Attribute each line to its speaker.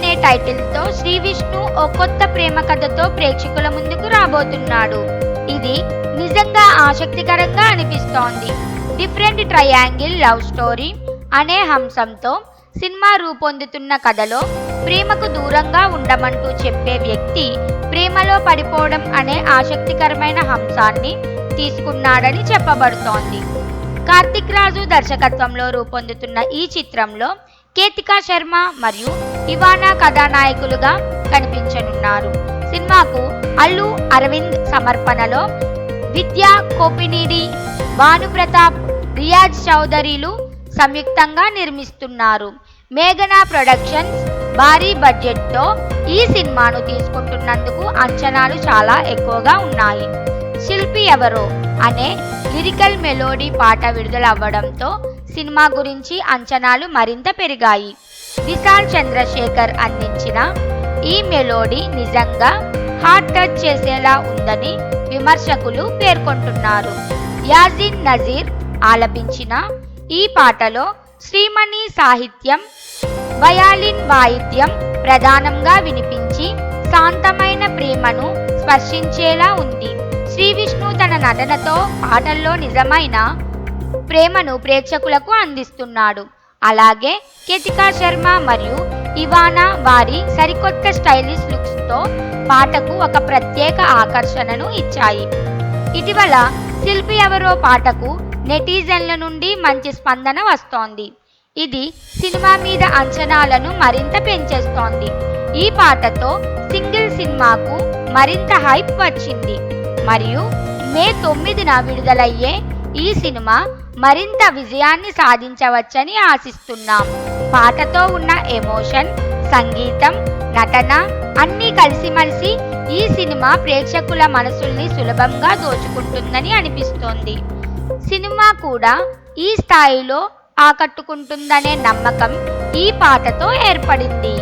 Speaker 1: అనే టైటిల్తో శ్రీ విష్ణు ఓ కొత్త ప్రేమ కథతో ప్రేక్షకుల ముందుకు రాబోతున్నాడు. ఇది నిజంగా ఆసక్తికరంగా అనిపిస్తోంది. డిఫరెంట్ ట్రయాంగిల్ లవ్ స్టోరీ అనే అంశంతో సినిమా రూపొందుతున్న కథలో ప్రేమకు దూరంగా ఉండమంటూ చెప్పే వ్యక్తి ప్రేమలో పడిపోవడం అనే ఆసక్తికరమైన అంశాన్ని తీసుకున్నాడని చెప్పబడుతోంది. కార్తిక్ రాజు దర్శకత్వంలో రూపొందుతున్న ఈ చిత్రంలో కేతికా శర్మ మరియు ఇవానా కథానాయకులుగా కనిపించనున్నారు. సినిమాకు అల్లు అరవింద్ సమర్పణలో విద్యా కోపినిడి భానుప్రతాప్ రియాజ్ చౌదరిలు సంయుక్తంగా నిర్మిస్తున్నారు. మేఘనా ప్రొడక్షన్స్ భారీ బడ్జెట్తో ఈ సినిమాను తీసుకుంటున్నందుకు అంచనాలు చాలా ఎక్కువగా ఉన్నాయి. శిల్పి ఎవరో అనే లిరికల్ మెలోడీ పాట విడుదలవ్వడంతో సినిమా గురించి అంచనాలు మరింత పెరిగాయి. విశాల్ చంద్రశేఖర్ అందించిన ఈ మెలోడీ నిజంగా హార్ట్ టచ్ చేసేలా ఉందని విమర్శకులు పేర్కొంటున్నారు. యాజిన్ నజీర్ ఆలపించిన ఈ పాటలో శ్రీమణి సాహిత్యం వయాలిన్ వాయిద్యం ప్రధానంగా వినిపించి శాంతమైన ప్రేమను స్పర్శించేలా ఉంది. శ్రీ విష్ణు తన నటనతో పాటల్లో నిజమైన ప్రేమను ప్రేక్షకులకు అందిస్తున్నాడు. అలాగే కేతికా శర్మ మరియు ఇవానా వారి సరికొత్త స్టైలిష్ లుక్స్తో పాటకు ఒక ప్రత్యేక ఆకర్షణను ఇచ్చాయి. ఇటీవల శిల్పి ఎవరో పాటకు నెటిజన్ల నుండి మంచి స్పందన వస్తోంది. ఇది సినిమా మీద అంచనాలను మరింత పెంచేస్తోంది. ఈ పాటతో సింగిల్ సినిమాకు మరింత హైప్ వచ్చింది. మరియు మే తొమ్మిదిన విడుదలయ్యే ఈ సినిమా మరింత విజయాన్ని సాధించవచ్చని ఆశిస్తున్నాం. పాటతో ఉన్న ఎమోషన్ సంగీతం నటన అన్నీ కలిసిమలిసి ఈ సినిమా ప్రేక్షకుల మనసుల్ని సులభంగా దోచుకుంటుందని అనిపిస్తోంది. సినిమా కూడా ఈ స్థాయిలో ఆకట్టుకుంటుందనే నమ్మకం ఈ పాటతో ఏర్పడింది.